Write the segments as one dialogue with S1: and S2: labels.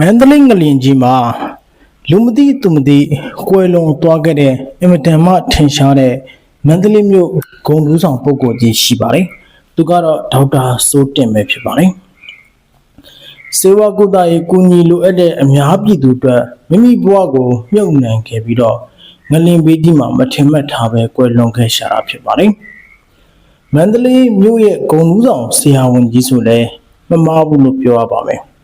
S1: မန္တလေးငလင်ကြီးမှာလူမသိသူမသိကွယ်လွန်သွားခဲ့တဲ့အင်မတန်မှထင်ရှားတဲ့မန္တလေးမြို့ဂုံလူးဆောင်ပုဂ္ဂိုလ်ကြီးရှိပါတယ်။သူကတော့ဒေါက်တာစိုးတင်ပဲဖြစ်ပါတယ်။စေဝကုသရေးကူညီလိုအပ်တဲ့အများပြည်သူအတွက်မိမိဘဝကိုမြုပ်နှံခဲ့ပြီးတော့ငလင်ဘေးကြီးမှာမထင်မှတ်ထားပဲကွယ်လွန်ခဲ့ရှာတာဖြစ်ပါတယ်။မန္တလေးမြို့ရဲ့ဂုံလူးဆောင်ဆရာဝန်ကြီးဆိုလဲမမားဘူးလို့ပြောရပါမယ်။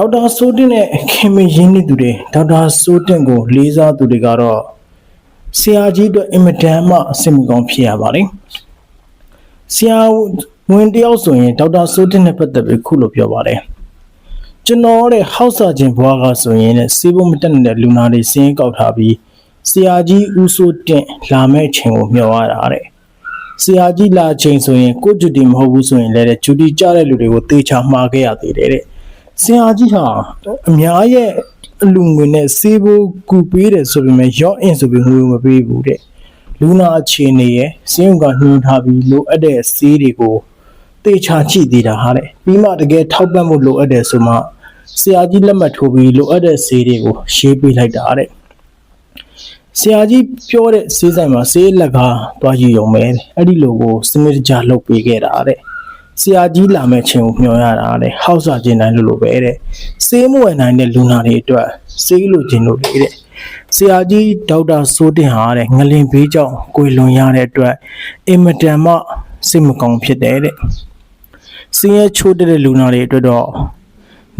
S1: ဒေါက်တာစိုးတင်နဲ့ခင်မင်းရင်းနှီးသူတွေဒေါက်တာစိုးတင်ကိုလေးစားသူတွေကတော့ဆရာကြီးအတွက်အင်မတန်မှအဆင်မကောင်းဖြစ်ရပါတယ်။ဆရာဝန်တယောက်ဆိုရင်ဒေါက်တာစိုးတင်နဲ့ပတ်သက်ပြီးခုလိုပြောပါတယ်။ကျွန်တော်တဲ့ဟောက်စာချင်းဘွားကဆိုရင်တဲ့စေဖို့မတက်နေတဲ့လူနာတွေစင်းကောက်ထားပြီးဆရာကြီးဦးစိုးတင်လာမဲ့အချိန်ကိုမျှော်ရတာတဲ့။ဆရာကြီးလာချိန်ဆိုရင်ကိုဂျူတီမဟုတ်ဘူးဆိုရင်လည်းတဲ့ဂျူတီကြားတဲ့လူတွေကိုတေချာမှားခဲ့ရသေးတယ်တဲ့။ ဆရာကြီးဟာအများရဲ့အလူငွေနဲ့စေဖို့ကူပေးတယ်ဆိုပေမဲ့ရော့အင်ဆိုပြီးငွေမပေးဘူးတဲ့။လူနာအခြေအနေရဲ့စင်းုံကနှွှန်းထားပြီးလိုအပ်တဲ့ဆေးတွေကိုတေချာကြည့်သေးတာဟာတဲ့။ပြီးမှတကယ်ထောက်ပံ့ဖို့လိုအပ်တယ်ဆိုမှဆရာကြီးလက်မှတ်ထိုးပြီးလိုအပ်တဲ့ဆေးတွေကိုရှင်းပေးလိုက်တာတဲ့။ဆရာကြီးပြောတဲ့ဆေးဆိုင်မှာဆေးလက်ကားတွားယူရုံပဲတဲ့အဲ့ဒီလိုကိုစနစ်တကျလုပ်ပေးခဲ့တာတဲ့ ဆရာကြီးလာမဲ့ချိန်ကိုမျှော်ရတာတဲ့ဟောက်စာခြင်းတိုင်းလို့လို့ပဲတဲ့ဆေးမဝယ်နိုင်တဲ့လူနာတွေအတွက်ဆေးလိုခြင်းလို့လေတဲ့ဆရာကြီးဒေါက်တာစိုးတင်ဟာတဲ့ငလင်ဘေးကြောင့်ကိုယ်လွန်ရတဲ့အတွက်အင်မတန်မှစိတ်မကောင်းဖြစ်တယ်တဲ့ဆင်းရဲချိုးတဲ့လူနာတွေအတွက်တော့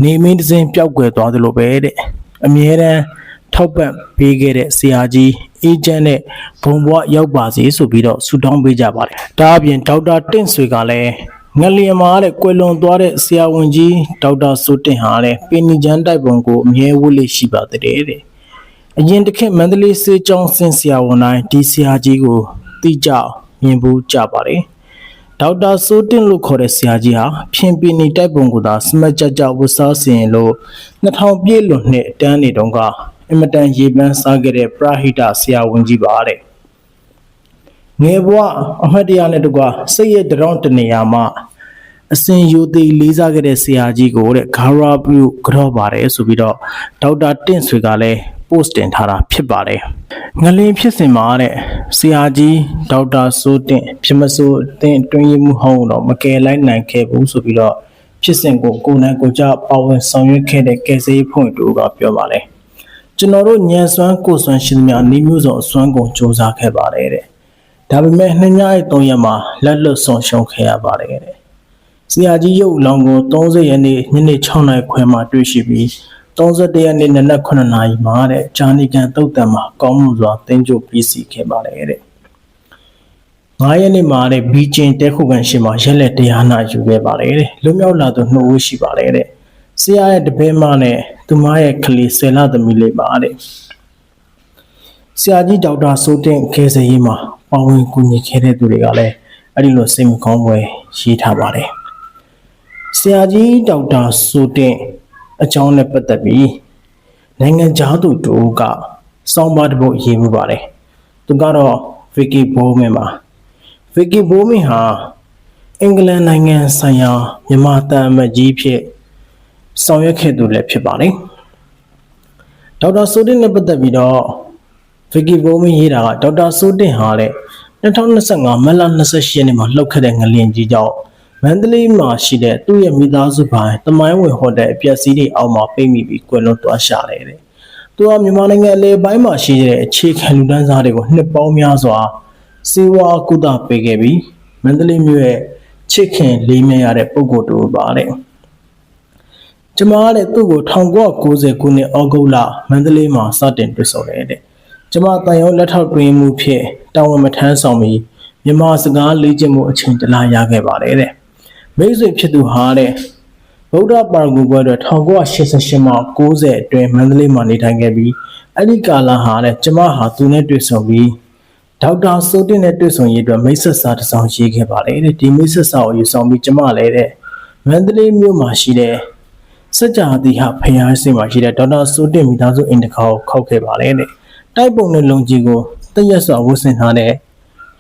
S1: နေမင်းတစ်စင်းပျောက်ကွယ်သွားသလိုပဲတဲ့အမြဲတမ်းထောက်ပံ့ပေးခဲ့တဲ့ဆရာကြီးအေဂျင့်နဲ့ဘုံဘွားရောက်ပါစေဆိုပြီးတော့ဆုတောင်းပေးကြပါတယ်။ဒါအပြင်ဒေါက်တာတင့်ဆွေကလည်း ငလျင်မာတဲ့ကွယ်လွန်သွားတဲ့ဆရာဝန်ကြီးဒေါက်တာစိုးတင်ဟာလည်းပင်နီချမ်းတိုက်ပုံကိုအမြဲဝတ်လေးရှိပါတဲ့တဲ့အရင်တစ်ခေတ်မန္တလေးစေကျောင်းဆင်းဆရာဝန်တိုင်းဒီဆရာကြီးကိုတိကျမြင်ဘူးကြပါတယ်။ဒေါက်တာစိုးတင်လို့ခေါ်တဲ့ဆရာကြီးဟာဖြင်ပင်နီတိုက်ပုံကိုသာစမတ်ကြကြဝတ်စားစင်လို့2000ပြည့်လွန်နှစ်တန်းနေတုန်းကအင်မတန်ရေပန်းစားခဲ့တဲ့ပရဟိတဆရာဝန်ကြီးပါတဲ့ ငယ်ဘဝအမှတ်တရနဲ့တကွစိတ်ရဲ့တရောင်းတနေရာမှာအစဉ်ယူသေးလေးစားခဲ့တဲ့ဆရာကြီးကိုတဲ့ဂါရာပြုကြော့ပါတယ်ဆိုပြီးတော့ဒေါက်တာတင့်ဆွေကလည်း post တင်ထားတာဖြစ်ပါတယ်ငလင်းဖြစ်စဉ်မှာတဲ့ဆရာကြီးဒေါက်တာစိုးတင့်ဖြစ်မစိုးအသင်တွင်းရမှုဟောင်းတော့မကယ်လိုက်နိုင်ခဲ့ဘူးဆိုပြီးတော့ဖြစ်စဉ်ကိုကိုယ်နိုင်ကိုယ်ကြပါဝင်ဆောင်ရွက်ခဲ့တဲ့ကယ်ဆယ်ရေးဖွင့်တူကပြောပါတယ်ကျွန်တော်တို့ညံစွမ်းကိုယ်စွမ်းရှင်သမျှနေမျိုးစုံအစွမ်းကုန်စ조사ခဲ့ပါတယ်တဲ့ ဒါပေမဲ့နှစ်ညရဲ့၃ရက်မှာလက်လွတ်ဆုံးရှုံးခဲ့ရပါတယ်တဲ့ဆရာကြီးရုပ်အလောင်းကို30ရက်နေ့ညနေ6နာရီခွဲမှာတွေ့ရှိပြီး31ရက်နေ့နနက်9နာရီမှာတဲ့ဂျာနီကန်တုတ်တံမှာကောင်းမှုစွာတင်းကျုပ်ပြီးစီခဲ့ပါတယ်တဲ့9ရက်နေ့မှာတဲ့ဘီကျင်တဲခုကန်ရှိမှာရက်လက်တရားနာယူခဲ့ပါတယ်တဲ့လွမြောက်လာသူနှုတ်ဝရှိပါတယ်တဲ့ဆရာရဲ့တပည့်မနဲ့သူမရဲ့ကလေးဆယ်လသမီးလေးပါတဲ့ ဆရာကြီးဒေါက်တာစိုးတင်ခဲစရေးမှာပါဝင်ကူညီခဲ့တဲ့သူတွေကလည်းအဲ့ဒီလိုစိတ်မကောင်းပွဲရေးထားပါတယ်ဆရာကြီးဒေါက်တာစိုးတင်အကြောင်းနဲ့ပတ်သက်ပြီးနိုင်ငံခြားသူတို့ကစောင်းပါတစ်ပုဒ်ရေးမှုပါတယ်သူကတော့ Vicky Bowman ပါ Vicky Bowman ဟာအင်္ဂလန်နိုင်ငံဆိုင်ရာမြန်မာတန်အမတ်ကြီးဖြစ်ဆောင်ရွက်ခဲ့သူလည်းဖြစ်ပါတယ်ဒေါက်တာဆိုတင်နဲ့ပတ်သက်ပြီးတော့ Vicky Bowman ရေးတာကဒေါက်တာဆိုတင်ဟာတဲ့2025မတ်လ28ရက်နေ့မှာလှုပ်ခဲ့တဲ့ငလျင်ကြီးကြောင့်မန္တလေးမှာရှိတဲ့သူ့ရဲ့မိသားစုပိုင်းတမိုင်းဝင်ဟိုတယ်အပျက်စီးတွေအောက်မှာပိတ်မိပြီးကွယ်လွန်သွားရှာတယ်တဲ့။သူကမြန်မာနိုင်ငံအလဲပိုင်းမှာရှိတဲ့အခြေခံလူတန်းစားတွေကိုနှစ်ပေါင်းများစွာစေဝါကုသပေးခဲ့ပြီးမန္တလေးမြို့ရဲ့ချစ်ခင်လေးမြရတဲ့ပုံကိုယ်တူပါတဲ့။ကျမကလည်းသူ့ကို1990ခုနှစ်ဩဂုတ်လမန္တလေးမှာစတင်တွေ့ဆုံတယ်တဲ့။ ကျမတန်ရုံလက်ထောက်တွင်မှုဖြစ်တာဝန်မထမ်းဆောင်ပြီးမြန်မာစကားလေ့ကျင့်မှုအချိန်တလားရခဲ့ပါတယ်တဲ့။မိတ်ဆွေဖြစ်သူဟာတဲ့ဗုဒ္ဓပါရဂူဘွဲတော့1988မှာ90အတွင်းမန္တလေးမှာနေထိုင်ခဲ့ပြီးအဲ့ဒီကာလဟာတဲ့ကျမဟာသူနဲ့တွေ့ဆုံပြီးဒေါက်တာစိုးတင်နဲ့တွေ့ဆုံရေးအတွက်မိတ်ဆက်စာတစ်စောင်ရေးခဲ့ပါတယ်တဲ့ဒီမိတ်ဆက်စာကိုယူဆောင်ပြီးကျမလည်းတဲ့မန္တလေးမြို့မှာရှိတဲ့စကြတိဟဖျားစင်မှာရှိတဲ့ဒေါက်တာစိုးတင်မိသားစုအင်တကာကိုခောက်ခဲ့ပါတယ်တဲ့ တိုက်ပုံနဲ့လုံကြီးကိုတရက်စွာဝတ်ဆင်ထားတဲ့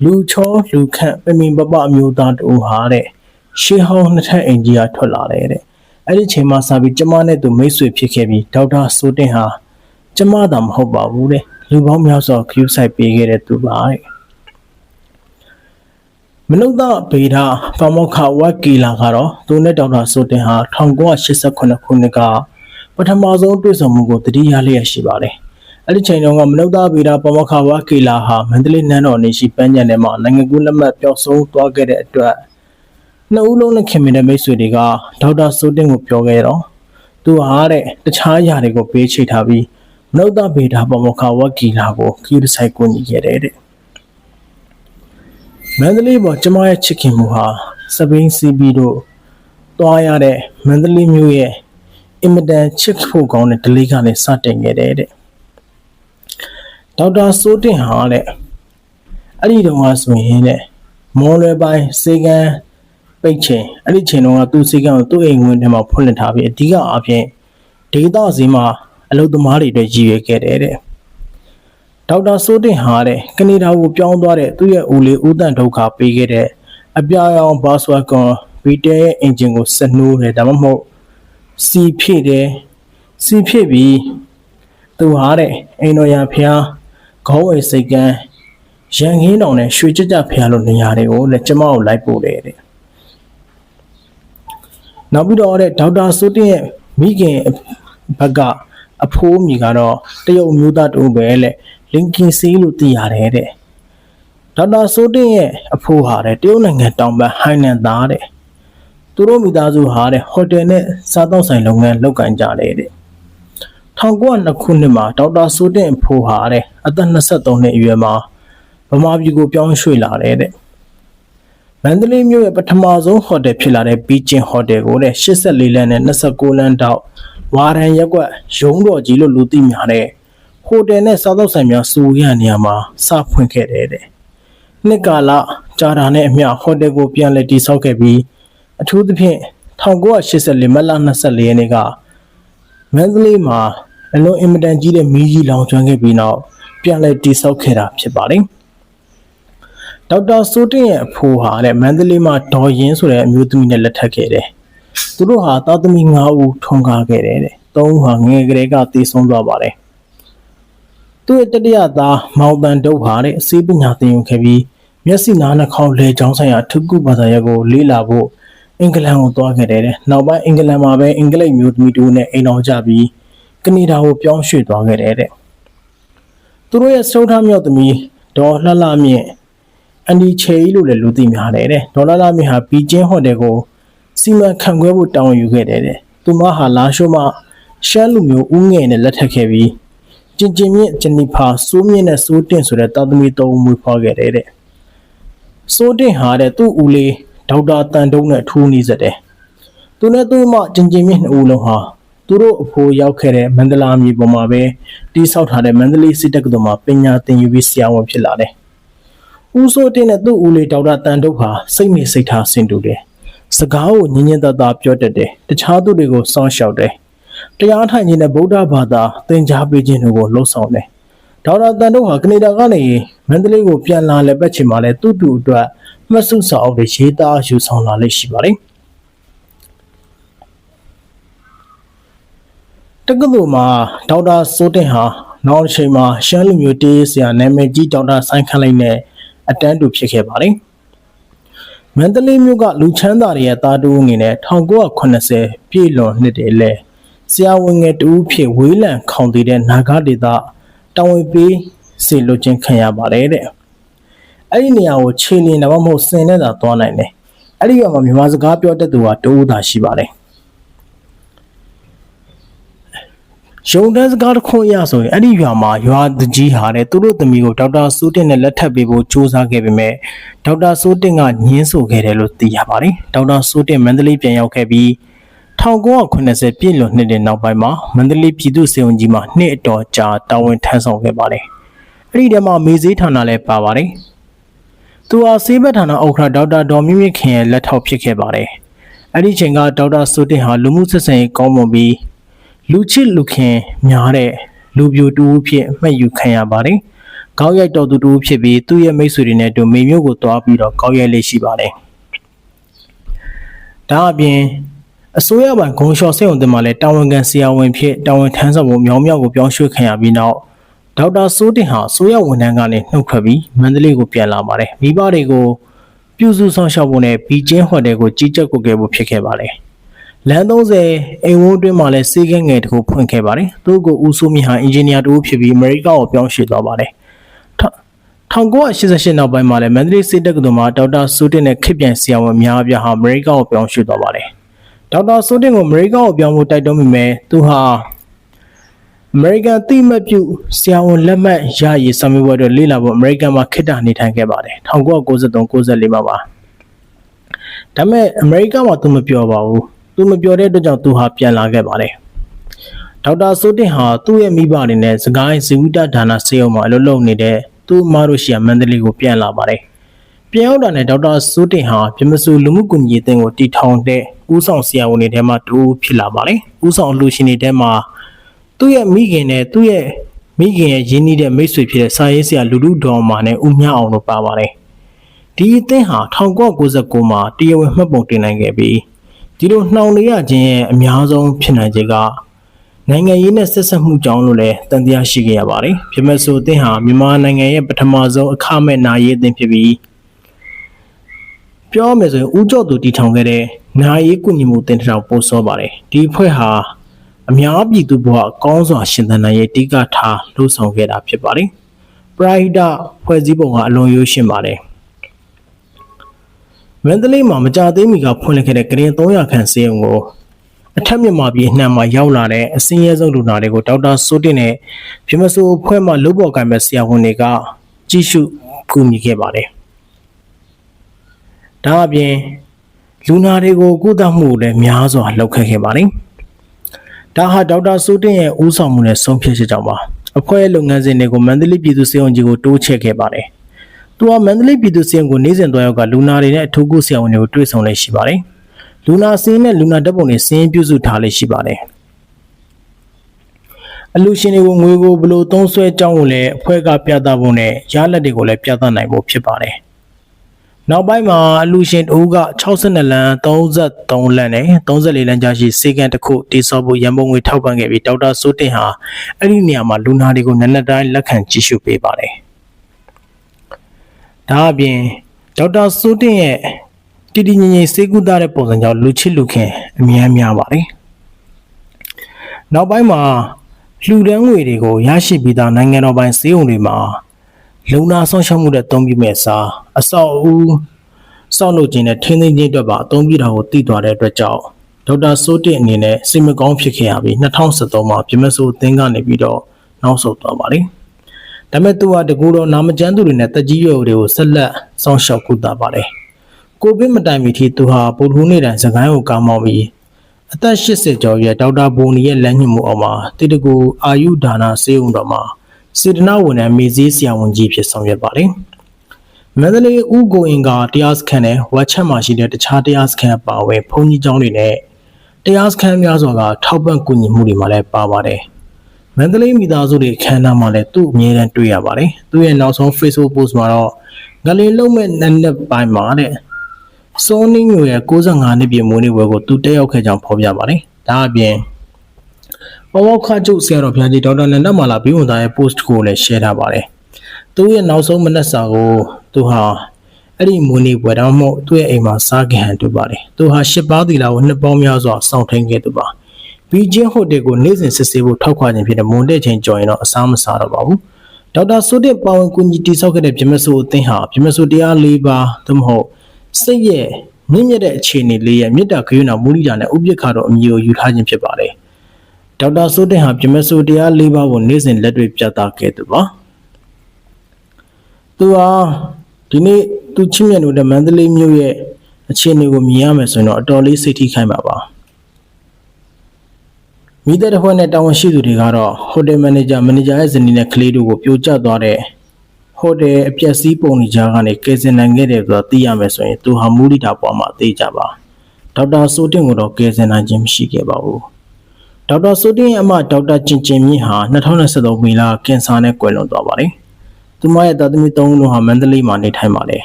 S1: လူချောလူခန့်ပမင်ပပအမျိုးသားတူဟာတဲ့ရှေးဟောင်းနှစ်ထပ်အင်ကြီးကထွက်လာတယ်တဲ့အဲ့ဒီချိန်မှာစပြီးကျမနဲ့သူမိတ်ဆွေဖြစ်ခဲ့ပြီးဒေါက်တာဆိုတင်ဟာကျမသာမဟုတ်ပါဘူးတဲ့လူပေါင်းများစွာခရူးဆိုင်ပေးခဲ့တဲ့သူပါတဲ့မနုဿဗေဒပမောက္ခဝက်ကီလာကတော့သူနဲ့ဒေါက်တာဆိုတင်ဟာ1988ခုနှစ်ကပထမဆုံးတွေ့ဆုံမှုကိုတတိယလျက်ရှိပါတယ် အဲ့ဒီချိန်တုန်းကမနုဿဗေဒပမောက္ခဝက်ကီလာဟာမန္တလေးနန်းတော်နေရှိပန်းညံထဲမှာနိုင်ငံကူးလက်မှတ်ပျောက်ဆုံးသွားခဲ့တဲ့အတွက်နှစ်ဦးလုံးနဲ့ခင်မင်တဲ့မိတ်ဆွေတွေကဒေါက်တာဆိုတင်ကိုပြောခဲ့တော့သူဟာတဲ့တခြားຢာတွေကိုပေးချိတ်ထားပြီးမနုဿဗေဒပမောက္ခဝက်ကီလာကိုခီးဆိုင်ကူညီခဲ့တဲ့တဲ့မန္တလေးပေါ်ကျမရဲ့ချစ်ခင်မှုဟာစပိန်စီဘီတို့တွားရတဲ့မန္တလေးမြို့ရဲ့အင်မတန်ချစ်ဖို့ကောင်းတဲ့ဒလေးကနေစတင်ခဲ့တဲ့တဲ့ ဒေါက်တာစိုးတင်ဟာတဲ့အဲ့ဒီတုန်းကဆိုရင်တဲ့မော်လွယ်ပိုင်းစေကန်းပိတ်ချိန်အဲ့ဒီချိန်တုန်းကသူ့စေကန်းကိုသူ့အိမ်ဝင်ထဲမှာဖွင့်လှစ်ထားပြီးအဓိကအပြင်ဒေတာစီမှာအလုပ်သမားတွေအတွက်ရည်ရွယ်ခဲ့တဲ့တဲ့ဒေါက်တာစိုးတင်ဟာတဲ့ကနေဒါကိုပြောင်းသွားတဲ့သူ့ရဲ့ဦးလေးဦးတန်ဒုက္ခပေးခဲ့တဲ့အပြာရောင်ဘာစဝါကွန်ဗီတဲရဲ့အင်ဂျင်ကိုဆက်နှိုးတယ်ဒါမှမဟုတ်စီဖြည့်တယ်စီဖြည့်ပြီးသူဟာတဲ့အိမ်တော်ရဖျား ခေါင်းဝယ်စိတ်ကန်းရန်ခင်းတောင်နဲ့ရွှေကြကြဖျားလို့နေရာတွေကိုလက်ကျမကိုလိုက်ပို့တယ်တဲ့နောက်ပြီးတော့တဲ့ဒေါက်တာစိုးတင်ရဲ့မိခင်ဘက်ကအဖိုးမိကတော့တရုတ်မျိုးသားတူပဲလေလင်ကင်စီလို့သိရတယ်တဲ့ဒေါက်တာစိုးတင်ရဲ့အဖိုးဟာတဲ့တရုတ်နိုင်ငံတောင်ဘက်ဟိုင်နန်သားတဲ့သူတို့မိသားစုဟာတဲ့ဟိုတယ်နဲ့စားသောက်ဆိုင်လုပ်ငန်းလုပ်ကိုင်ကြတယ်တဲ့ 1902ခုနှစ်မှာဒေါက်တာစိုးတင်အဖိုးဟာတဲ့အသက်23နှစ်အရွယ်မှာဗမာပြည်ကိုပြောင်းရွှေ့လာတယ်တဲ့မန္တလေးမြို့ရဲ့ပထမဆုံးဟိုတယ်ဖြစ်လာတဲ့ဘီကျင်ဟိုတယ်ကိုတဲ့84လမ်းနဲ့29လမ်းတောက်ဝါရန်ရက်ကွက်ရုံးတော်ကြီးလို့လူသိများတဲ့ဟိုတယ်နဲ့စားသောက်ဆိုင်များစုရနေရာမှာစဖွင့်ခဲ့တယ်တဲ့နှစ်ကာလကြာတာနဲ့အမျှဟိုတယ်ကိုပြန်လည်တည်ဆောက်ခဲ့ပြီးအထူးသဖြင့်1984မတ်လ24ရက်နေ့ကမန္တလေးမှာ အလွန်အင်မတန်ကြီးတဲ့မီးကြီးလောင်ကျွမ်းခဲ့ပြီးနောက်ပြန်လည်တည်ဆောက်ခဲ့တာဖြစ်ပါတယ်ဒေါက်တာစိုးတင်ရဲ့အဖိုးဟာတဲ့မန္တလေးမှာဒေါ်ရင်ဆိုတဲ့အမျိုးသမီးနဲ့လက်ထပ်ခဲ့တယ်။သူတို့ဟာသားသမီး9ဦးထွန်းကားခဲ့တယ်တဲ့။သုံးဦးဟာငယ်ကလေးကတည်ဆုံးသွားပါတယ်။သူ့ရဲ့တတိယသားမောင်တန်တုတ်ဟာတဲ့အစေးပညာသင်ယူခဲ့ပြီးမျက်စိနားနှာခေါင်းလဲချောင်းဆိုင်ရာထုကုဘာသာရပ်ကိုလေ့လာဖို့အင်္ဂလန်ကိုသွားခဲ့တယ်တဲ့။နောက်ပိုင်းအင်္ဂလန်မှာပဲအင်္ဂလိပ်မျိုးသမီးတူနဲ့အိမ်တော်ကြပြီး ကနေဒါကိုပြောင်းရွှေ့သွားခဲ့တယ်တဲ့။သူတို့ရဲ့စတုထမြောက်သမီးဒေါ်လှလှမြင့်အန်ဒီချေကြီးလို့လည်းလူသိများတယ်တဲ့ဒေါ်လာလာမီဟာဘီကျင်းဟိုတယ်ကိုစီမံခန့်ခွဲဖို့တောင်းယူခဲ့တယ်တဲ့သူမဟာလာရှိုးမှရှမ်းလူမျိုးဦးငယ်နဲ့လက်ထပ်ခဲ့ပြီးကျင်ကျင်မြင့်ဂျနီဖာစိုးမြင့်နဲ့စိုးတင့်ဆိုတဲ့တာသမီသုံးဦးမွေးဖွားခဲ့တယ်တဲ့စိုးတင့်ဟာတဲ့သူ့ဦးလေးဒေါက်တာတန်တုံးနဲ့ထူးနေစတဲ့သူနဲ့သူ့မကျင်ကျင်မြင့်နှစ်ဦးလုံးဟာ သူတို့အဖိုးရောက်ခဲ့တဲ့မန္တလာမြေပေါ်မှာပဲတိဆောက်ထားတဲ့မန္တလေးစစ်တပ်ကတော်မှာပညာသင်ယူပြီးဆရာဝန်ဖြစ်လာတယ်ဦးစိုးတင်နဲ့သူ့ဦးလေးဒေါက်တာတန်တုတ်ဟာစိတ်နေစိတ်ထားဆင်တူတယ်။စကားကိုညင်ညင်သာသာပြောတတ်တယ်။တခြားသူတွေကိုစောင့်ရှောက်တယ်။တရားထိုင်ခြင်းနဲ့ဗုဒ္ဓဘာသာသင်ကြားပေးခြင်းတို့ကိုလှုပ်ဆောင်တယ်။ဒေါက်တာတန်တုတ်ဟာကနေဒါကနေမန္တလေးကိုပြန်လာလဲပတ်ချင်မှလဲသူ့တူအတွက်မှတ်စုစာအုပ်တွေရေးသားယူဆောင်လာလိမ့်ရှိပါတယ်။ တက္ကသိုလ်မှာဒေါက်တာစိုးတင်ဟာနောက်တစ်ချိန်မှာရှမ်းလူမျိုးတေးဆရာနာမည်ကြီးဒေါက်တာဆိုင်ခန့်လိုက်နဲ့အတန်းတူဖြစ်ခဲ့ပါတယ်။မန္တလေးမြို့ကလူချမ်းသာတွေရဲ့တာတူအနေနဲ့1980ပြည့်လွန်နှစ်တည်းလဲဆရာဝန်ငယ်တူဖြစ်ဝေးလံခေါင်တည်တဲ့နာဂဒေတာတောင်ဝေပေးစေလွတ်ခြင်းခံရပါတယ်တဲ့။အဲ့ဒီနေရာကိုခြေလင်းတော့မဟုတ်စင်နဲ့သာသွားနိုင်တယ်။အဲ့ဒီကမှမြန်မာစကားပြောတတ်သူဟာတိုးသာရှိပါတယ်။ ရုံတန်းစကားတစ်ခုအရဆိုရင်အဲ့ဒီရွာမှာရွာတကြီးဟာတဲ့သူတို့သမီးကိုဒေါက်တာစိုးတင်နဲ့လက်ထပ်ပေးဖို့စူးစမ်းခဲ့ပေမဲ့ဒေါက်တာစိုးတင်ကညှင်းဆိုခဲ့တယ်လို့သိရပါတယ်ဒေါက်တာစိုးတင်မန္တလေးပြန်ရောက်ခဲ့ပြီး1980ပြည့်လွန်နှစ်တဲ့နောက်ပိုင်းမှာမန္တလေးပြည်သူ့စေုံကြီးမှာနှစ်အတော်ကြာတာဝန်ထမ်းဆောင်ခဲ့ပါတယ်အဲ့ဒီတည်းမှာမေဈေးဌာနလည်းပါပါတယ်သူဟာစေးဘက်ဌာနဥက္ကဋ္ဌဒေါက်တာဒေါ်မြင့်မြင့်ခင်ရဲ့လက်ထောက်ဖြစ်ခဲ့ပါတယ်အဲ့ဒီချိန်ကဒေါက်တာစိုးတင်ဟာလူမှုဆက်ဆံရေးကောင်းမွန်ပြီး လူချစ်လူခင်များတဲ့လူပြိုတူဖြစ်မှတ်ယူခံရပါတယ်။ကောက်ရိုက်တော်သူတူဖြစ်ပြီးသူ့ရဲ့မိတ်ဆွေတွေနဲ့အတူမိမျိုးကိုတွားပြီးတော့ကောက်ရိုက်လေးရှိပါတယ်။ဒါအပြင်အအစိုးရပိုင်ဂုံလျှော်စိတ်ုံတင်မှာလည်းတာဝန်ခံဆရာဝန်ဖြစ်တာဝန်ထမ်းဆောင်ဖို့မြောင်မြောက်ကိုပြောင်းရွှေ့ခံရပြီးနောက်ဒေါက်တာစိုးတင်ဟာအစိုးရဝန်ထမ်းကနေနှုတ်ထွက်ပြီးမန္တလေးကိုပြန်လာပါတယ်မိဘတွေကိုပြုစုဆောင်ရှောက်ဖို့နဲ့ဘီကျင်းဟိုတယ်ကိုကြီးကြပ်ကုတ်ခဲ့ဖို့ဖြစ်ခဲ့ပါတယ် လမ်း30အိမ်ဝန်းအတွင်းမှာလည်းစေကဲငယ်တစ်ခုဖွင့်ခဲ့ပါတယ်သူ့ကိုဦးစိုးမြင့်ဟာအင်ဂျင်နီယာတူဖြစ်ပြီးအမေရိကကိုပြောင်းရွှေ့သွားပါတယ်1988နောက်ပိုင်းမှာလည်းမန္တလေးစစ်တပ်ကတော်မှာဒေါက်တာစိုးတင်နဲ့ခေတ်ပြန်ဆရာဝန်အများအပြားဟာအမေရိကကိုပြောင်းရွှေ့သွားပါတယ်ဒေါက်တာစိုးတင်ကိုအမေရိကကိုပြောင်းဖို့တိုက်တွန်းမိမယ်သူဟာအမေရိကန်တိမတ်ပြုဆရာဝန်လက်မှတ်ရရေးစာမေးပွဲတွေလေ့လာဖို့အမေရိကန်မှာခေတ္တနေထိုင်ခဲ့ပါတယ်1993-94မှာပါဒါပေမဲ့အမေရိကမှာသူမပြောပါဘူး သူမပြောတဲ့အတွက်ကြောင့်သူဟာပြန်လာခဲ့ပါတယ်ဒေါက်တာစိုးတင်ဟာသူ့ရဲ့မိဘတွေနဲ့စကိုင်းဇီဝိတဒါနာဆေးရုံမှာအလုပ်လုပ်နေတဲ့သူ့အမတို့ရှိရာမန္တလေးကိုပြန်လာပါတယ်။ပြန်ရောက်တာနဲ့ဒေါက်တာစိုးတင်ဟာပြမစုလူမှုကွန်ရက်အသင်းကိုတည်ထောင်တဲ့ဦးဆောင်ဆရာဝန်တွေထဲမှာတူဖြစ်လာပါတယ်။ဦးဆောင်အလှူရှင်တွေထဲမှာသူ့ရဲ့မိခင်နဲ့သူ့ရဲ့မိခင်ရဲ့ရင်းနှီးတဲ့မိတ်ဆွေဖြစ်တဲ့စာရေးဆရာလူလူဒေါ်မာနဲ့ဦးမြအောင်တို့ပါပါတယ်။ဒီအသင်းဟာ1999မှာတရားဝင်မှတ်ပုံတင်နိုင်ခဲ့ပြီး ဒီလိုနှောင်နေရခြင်းရဲ့အများဆုံးဖြစ်နိုင်ခြင်းကနိုင်ငံရေးနဲ့ဆက်ဆက်မှုကြောင့်လို့လည်းတန်တရားရှိခဲ့ရပါတယ်။ပြမဆိုအသင်းဟာမြန်မာနိုင်ငံရဲ့ပထမဆုံးအခမဲ့နာရေးအသင်းဖြစ်ပြီးပြောမယ်ဆိုရင်ဦးကျော်သူတည်ထောင်ခဲ့တဲ့နာရေးကုညီမှုအသင်းတစ်ထောင်ပို့စောပါတယ်။ဒီအဖွဲ့ဟာအများပြည်သူဘဝအကောင်းစွာရှင်သန်နိုင်ရေးတိကထားလှုပ်ဆောင်ခဲ့တာဖြစ်ပါတယ်။ပရိုက်တာဖွဲ့စည်းပုံကအလွန်ရိုးရှင်းပါတယ်။ မန္တလေးမှာမကြသေးမီကဖွင့်လှစ်ခဲ့တဲ့ကရင်300ခန့်စေုံကိုအထက်မြန်မာပြည်အနှံ့မှာရောက်လာတဲ့အစင်းရဲဆုံးလူနာတွေကိုဒေါက်တာစိုးတင်နဲ့ပြမစိုးအဖွဲ့မှလုပ်ပေါ်ကိုင်မဲ့ဆရာဝန်တွေကကြည့်ရှုကူညီခဲ့ပါတယ်။ဒါအပြင်လူနာတွေကိုကုသမှုလည်းများစွာလုပ်ခဲ့ခဲ့ပါတယ်။ဒါဟာဒေါက်တာစိုးတင်ရဲ့ဦးဆောင်မှုနဲ့ဆုံးဖြတ်ချက်ကြောင့်ပါ။အဖွဲ့ရဲ့လုပ်ငန်းစဉ်တွေကိုမန္တလေးပြည်သူ့စေုံကြီးကိုတိုးချဲ့ခဲ့ပါတယ်။ သူကမန္တလေးပြည်သူ့စေုံကိုနေ့စဉ်သွားရောက်ကလူနာတွေနဲ့အထူးကုဆရာဝန်တွေကိုတွေ့ဆုံနေရှိပါတယ်။လူနာစင်းနဲ့လူနာဓာတ်ပုံတွေစင်းပြုစုထားလေးရှိပါတယ်အလူရှင်တွေကိုငွေကိုဘယ်လိုသုံးစွဲကြောင်းကိုလည်းအဖွဲ့ကပြသဖို့နဲ့ရလက်တွေကိုလည်းပြသနိုင်ဖို့ဖြစ်ပါတယ်နောက်ပိုင်းမှာအလူရှင်တဦးက62လမ်း33လမ်းနဲ့34လမ်းကြားရှိစေကန်တစ်ခုတိစောဖို့ရန်ပုံငွေထောက်ပံ့ခဲ့ပြီးဒေါက်တာစိုးတင်ဟာအဲ့ဒီနေရာမှာလူနာတွေကိုနက်နက်တိုင်းလက်ခံကြည့်ရှုပေးပါတယ်။ ဒါအပြင်ဒေါက်တာစိုးတင်ရဲ့တည်တည်ငြိမ်ငြိမ်စေကူတာတဲ့ပုံစံကြောင့်လူချစ်လူခင်အများများပါတယ်။နောက်ပိုင်းမှာလှူဒန်းငွေတွေကိုရရှိပြီးသားနိုင်ငံတော်ပိုင်စေုံတွေမှာလုံနာဆောင်ရှောက်မှုတဲ့သုံးပြမဲ့စာအဆောက်အဦစောင့်လုပ်ခြင်းနဲ့ထင်းသိမ်းခြင်းအတွက်ပါအသုံးပြုတာကိုသိသွားတဲ့အတွက်ကြောင့်ဒေါက်တာစိုးတင်အနေနဲ့စိတ်မကောင်းဖြစ်ခဲ့ရပြီး2013မှာပြမစိုးအသင်းကနေပြီးတော့နောက်ဆုတ်သွားပါတယ်။ ဒါပေမဲ့သူကတကူတော့နာမကျန်းသူတွေနဲ့တက်ကြီးရွယ်တွေကိုဆက်လက်စောင့်ရှောက်ကုသပါတယ်။ကိုဗစ်မတိုင်မီထိသူဟာဗုဒ္ဓဟူးနေ့တိုင်းစကိုင်းကိုကားမောင်းပြီးအသက်80ကျော်ရဲ့ဒေါက်တာဘိုနီရဲ့လက်ညှိုးမှုအောက်မှာတိတကူအာယုဒါနာစေုံတော်မှာစေတနာဝန်ထမ်းမေဇီးဆရာဝန်ကြီးဖြစ်ဆောင်ရွက်ပါတယ်။မန္တလေးဦးကိုအင်ကတရားစခန်းနဲ့ဝက်ချက်မှာရှိတဲ့တခြားတရားစခန်းအပါအဝင်ဘုံကြီးကျောင်းတွေနဲ့တရားစခန်းများစွာကထောက်ပံ့ကူညီမှုတွေမှာလည်းပါပါတယ်။ မန္တလေးမိသားစုတွေခန်းနာမှာလည်းသူ့အမြဲတမ်းတွေ့ရပါတယ်။သူ့ရဲ့နောက်ဆုံး Facebook post မှာတော့ငလင်လုံးမဲ့နက်နက်ပိုင်းမှာတဲ့စောနင်းမျိုးရဲ့65နှစ်ပြည့်မွေးနေ့ပွဲကိုသူတက်ရောက်ခဲ့ကြောင်းဖော်ပြပါတယ်။ဒါအပြင်ပဝေါခကျုပ်ဆရာတော်ဘုရားကြီးဒေါက်တာနန္ဒမာလာဘီဝန်သားရဲ့ post ကိုလည်း share ထားပါတယ်။သူရဲ့နောက်ဆုံးမနက်စာကိုသူဟာအဲ့ဒီမွေးနေ့ပွဲတော့မဟုတ်သူ့ရဲ့အိမ်မှာစားကြဟန်တွေ့ပါတယ်။သူဟာရှစ်ပါးသီလာကိုနှစ်ပေါင်းများစွာစောင့်ထိန်ခဲ့သူပါ။ ဘီဂျင်းဟိုတယ်ကိုနေ့စဉ်စစ်ဆေးဖို့ထောက်ခွာခြင်းဖြစ်တဲ့မွန်တဲ့ချင်းကြော်ရင်တော့အစားမစားတော့ပါဘူး။ဒေါက်တာဆိုတဲ့ပါဝင်ကူညီတိစောက်ခဲ့တဲ့ပြမဆိုအသင်းဟာပြမဆိုတရား၄ပါးသို့မဟုတ်စိတ်ရဲ့မြင့်မြတ်တဲ့အခြေအနေလေးရဲ့မေတ္တာဂရုဏာမူလိတာနဲ့ဥပိ္ပခါတော်အမည်ကိုယူထားခြင်းဖြစ်ပါတယ်။ဒေါက်တာစိုးတင်ဟာပြမဆိုတရား၄ပါးကိုနေ့စဉ်လက်တွေ့ပြသခဲ့သူပါ။သူဟာဒီနေ့သူချစ်မြတ်လို့တဲ့မန္တလေးမြို့ရဲ့အခြေအနေကိုမြင်ရမယ်ဆိုရင်တော့အတော်လေးစိတ်ထိခိုက်ပါပါ။ မိသက်တစ်ဖွဲ့နဲ့တာဝန်ရှိသူတွေကတော့ဟိုတယ်မန်နေဂျာမန်နေဂျာရဲ့ဇနီးနဲ့ကလေးတို့ကိုပြိုကျသွားတဲ့ဟိုတယ်အပျက်စီးပုံတွေကြားကနေကယ်ဆယ်နိုင်ခဲ့တယ်ဆိုတာသိရမယ်ဆိုရင်သူဟာမူရိတာပေါ်မှာသိကြပါဒေါက်တာစိုးတင်ကိုတော့ကယ်ဆယ်နိုင်ခြင်းမရှိခဲ့ပါဘူးဒေါက်တာစိုးတင်ရဲ့အမဒေါက်တာကျင်ကျင်မြင့်ဟာ2023မေလကင်ဆာနဲ့ကွယ်လွန်သွားပါတယ်သူမရဲ့သားသမီး၃ဦးလုံးဟာမန္တလေးမှာနေထိုင်ပါတယ်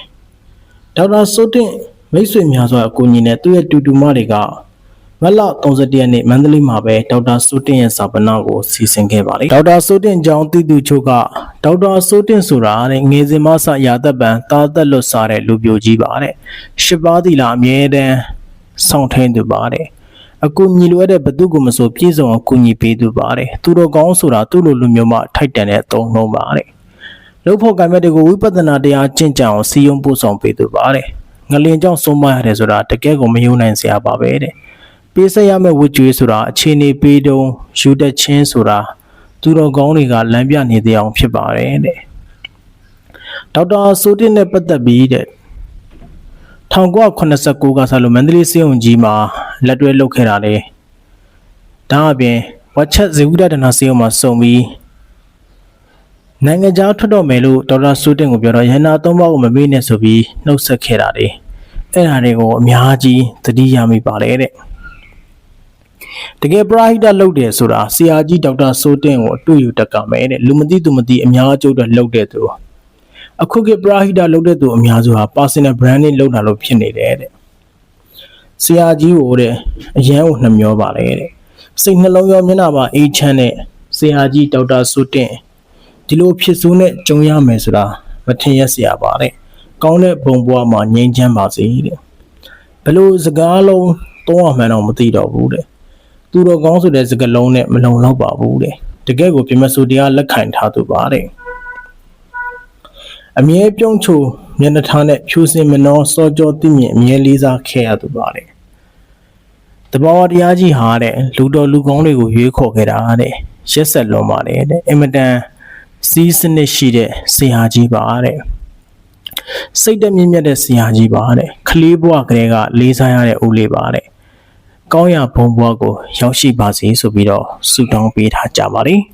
S1: ဒေါက်တာစိုးတင်မိတ်ဆွေများစွာအကူအညီနဲ့သူ့ရဲ့တူတူမတွေက မမတ်လ31ရက်နေ့မန္တလေးမှာပဲဒေါက်တာစိုးတင်ရဲ့စာပနာကိုစီစဉ်ခဲ့ပါတယ်ဒေါက်တာစိုးတင်ကြောင့်တည်သူချုပ်ကဒေါက်တာစိုးတင်ဆိုတာတဲ့ငယ်စဉ်မှစရာသက်ပံတာသက်လွတ်စားတဲ့လူပြိုကြီးပါတဲ့ရှစ်ပါးသီလာအမြဲတမ်းဆောင်ထိန်သူပါတဲ့အကူညီလိုအပ်တဲ့ဘသူကမဆိုပြည့်စုံအောင်ကူညီပေးသူပါတယ်သူတော်ကောင်းဆိုတာသူ့လိုလူမျိုးမှထိုက်တန်တဲ့အသုံးနှုန်းပါတဲ့လုပ်ဖို့ကံမဲ့တွေကိုဝိပဿနာတရားကျင့်ကြံအောင်စီယုံပို့ဆောင်ပေးသူပါတယ်ငလင်ကြောင့်ဆုံးမရတယ်ဆိုတာတကယ်ကိုမယုံနိုင်စရာပါပဲတဲ့ ပေးဆက်ရမယ့်ဝတ်ကြွေးဆိုတာအခြေအနေပေးတုံးယူတက်ချင်းဆိုတာသူတော်ကောင်းတွေကလမ်းပြနေတဲ့အောင်ဖြစ်ပါတယ်တဲ့ဒေါက်တာဆိုတင်နဲ့ပတ်သက်ပြီးတဲ့1989ကစလို့မန္တလေးစေုံကြီးမှာလက်တွဲလုပ်ခဲ့တာလေဒါအပြင်ဝက်ချက်ဇေဝုဒ္ဒနာစေုံမှာစုံပြီးနိုင်ငံခြားထွက်တော့မယ်လို့ဒေါက်တာဆိုတင်ကိုပြောတော့ရဟနာသုံးပါးကိုမမေ့နဲ့ဆိုပြီးနှုတ်ဆက်ခဲ့တာလေအဲ့ဒါတွေကိုအများကြီးသတိရမိပါလေတဲ့ တကယ်ပရာဟိတလုပ်တယ်ဆိုတာဆရာကြီးဒေါက်တာစိုးတင်ကိုအတွေ့ယူတက်ကမယ်တဲ့လူမသိသူမသိအများအကျိုးအတွက်လုပ်တဲ့သူအခုကပရာဟိတလုပ်တဲ့သူအများစုဟာ personal branding လုပ်တာလို့ဖြစ်နေတယ်တဲ့ဆရာကြီးကိုတဲ့အရန်ကိုနှမျောပါလေတဲ့စိတ်နှလုံးရောမျက်နှာပါအေးချမ်းတဲ့ဆရာကြီးဒေါက်တာစိုးတင်ဒီလိုဖြစ်စိုးနဲ့ကြုံရမယ်ဆိုတာမထင်ရစရာပါတဲ့ကောင်းတဲ့ဘုံဘွားမှာငြိမ်းချမ်းပါစေတဲ့ဘလို့စကားလုံးသုံးရမှန်းတော့မသိတော့ဘူးတဲ့ သူတော်ကောင်းဆိုတဲ့စကားလုံးနဲ့မလုံလောက်ပါဘူးတဲ့တကယ်ကိုပြမဆိုတရားလက်ခံထားသူပါတဲ့အမြဲပြုံးချိုမျက်နှာထားနဲ့ဖြူစင်မနှောစောကြောသိမြင်အမြဲလေးစားခဲ့ရသူပါတဲ့တဘောတရားကြီးဟာတဲ့လူတော်လူကောင်းတွေကိုရွေးခေါ်ခဲ့တာတဲ့ရက်ဆက်လွန်ပါတယ်တဲ့အင်မတန်စီးစနစ်ရှိတဲ့ဆရာကြီးပါတဲ့စိတ်တမြင့်မြတ်တဲ့ဆရာကြီးပါတဲ့ကလေးဘဝကလေးကလေးစားရတဲ့ဦးလေးပါတဲ့ ကောင်းရာဘုံဘွားကိုရောက်ရှိပါစေဆိုပြီးတော့ဆုတောင်းပေးထားကြပါတယ်။